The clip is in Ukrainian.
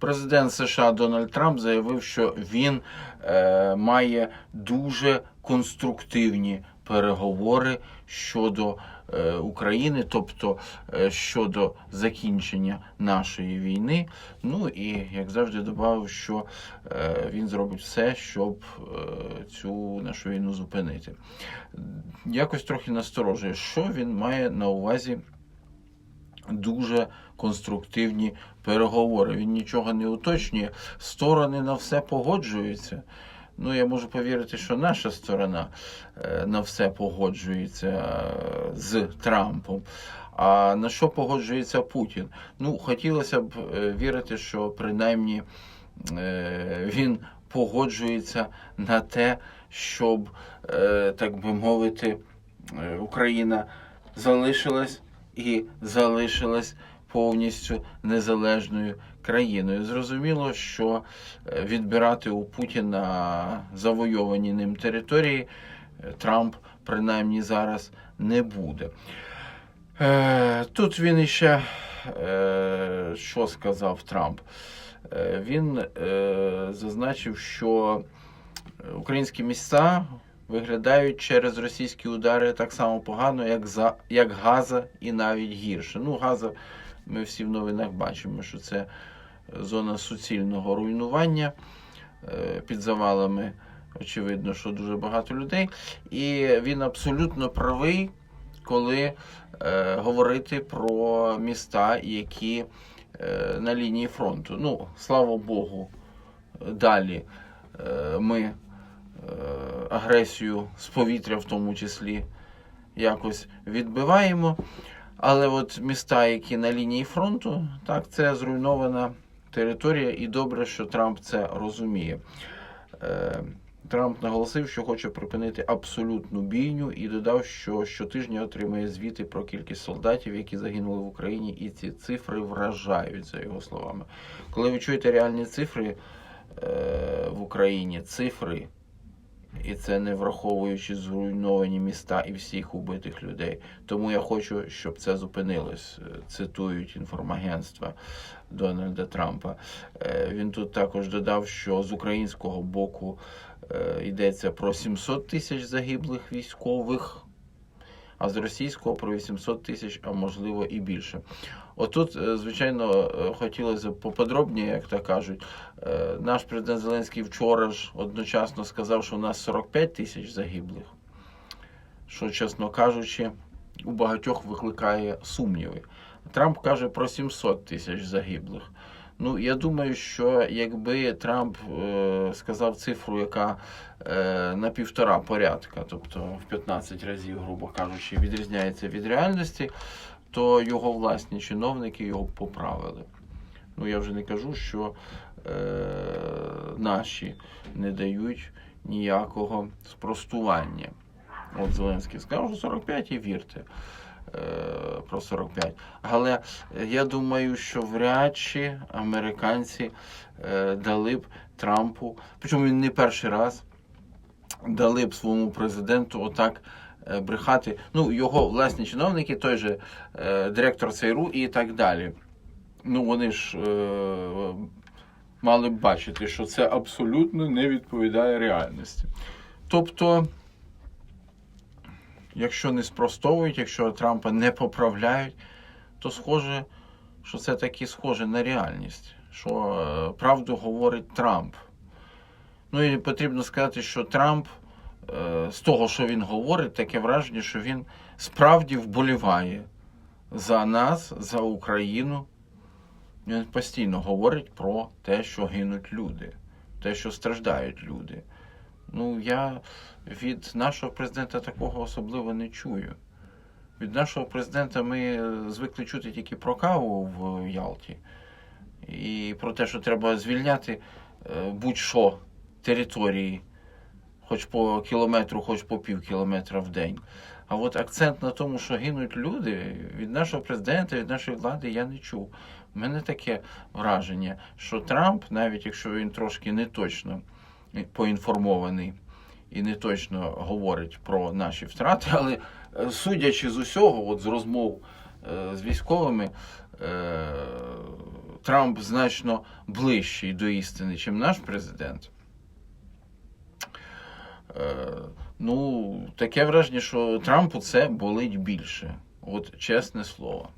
Президент США Дональд Трамп заявив, що він е, має дуже конструктивні переговори щодо е, України, тобто е, щодо закінчення нашої війни. Ну і як завжди додав, що е, він зробить все, щоб е, цю нашу війну зупинити. Якось трохи насторожує, що він має на увазі дуже конструктивні переговори. Він нічого не уточнює. Сторони на все погоджуються. Ну, я можу повірити, що наша сторона е, на все погоджується е, з Трампом. А на що погоджується Путін? Ну, хотілося б е, вірити, що принаймні він погоджується на те, щоб, так би мовити, Україна залишилась і залишилась повністю незалежною країною. Зрозуміло, що е, відбирати у Путіна завойовані ним території е, Трамп принаймні зараз не буде. Е, Тут він іще що сказав Трамп? Він зазначив, що українські міста виглядають через російські удари так само погано, як, за, як Газа, і навіть гірше. Ну, Газа, ми всі в новинах бачимо, що це зона суцільного руйнування е, під завалами. Очевидно, що дуже багато людей. І він абсолютно правий, коли е, говорити про міста, які е, на лінії фронту. Ну, слава Богу, далі е, ми е, агресію з повітря, в тому числі, якось відбиваємо. Але от міста, які на лінії фронту, так, це зруйнована територія, і добре, що Трамп це розуміє. Е, Трамп наголосив, що хоче припинити абсолютну бійню, і додав, що щотижня отримує звіти про кількість солдатів, які загинули в Україні, і ці цифри вражають, за його словами. Коли ви чуєте реальні цифри е, в Україні, цифри, і це не враховуючи зруйновані міста і всіх убитих людей. Тому я хочу, щоб це зупинилось. Е, Цитують інформагентства Дональда Трампа. Е, Він тут також додав, що з українського боку е, йдеться про 700 тисяч загиблих військових, а з російського про 800 тисяч, а можливо і більше. Отут, е, звичайно, е, хотілося б поподробніше, як то кажуть. Е, Наш президент Зеленський вчора ж одночасно сказав, що у нас 45 тисяч загиблих, що, чесно кажучи, у багатьох викликає сумніви. Трамп каже про 700 тисяч загиблих. Ну, я думаю, що якби Трамп е, сказав цифру, яка е, на півтора порядка, тобто в 15 разів, грубо кажучи, відрізняється від реальності, то його власні чиновники його поправили. Ну, я вже не кажу, що е, наші не дають ніякого спростування. От Зеленський сказав, що 45 і вірте про 45. Але е, я думаю, що вряд чи американці е, дали б Трампу, причому він не перший раз дали б своєму президенту отак е, брехати. Ну, його власні чиновники, той же е, директор ЦРУ і так далі. Ну, вони ж е, мали б бачити, що це абсолютно не відповідає реальності. Тобто, якщо не спростовують, якщо Трампа не поправляють, то схоже, що це таки схоже на реальність, що е, правду говорить Трамп. Ну і потрібно сказати, що Трамп е, з того, що він говорить, таке враження, що він справді вболіває за нас, за Україну. Він постійно говорить про те, що гинуть люди, те, що страждають люди. Ну, я від нашого президента такого особливо не чую. Від нашого президента ми звикли чути тільки про каву в Ялті і про те, що треба звільняти е, будь-що території, хоч по кілометру, хоч по пів кілометра в день. А от акцент на тому, що гинуть люди, від нашого президента, від нашої влади я не чув. У мене таке враження, що Трамп, навіть якщо він трошки не точно поінформований і не точно говорить про наші втрати, але е, судячи з усього, от з розмов е, з військовими, е, Трамп значно ближчий до істини, ніж наш президент. Ну, таке враження, що Трампу це болить більше. От чесне слово.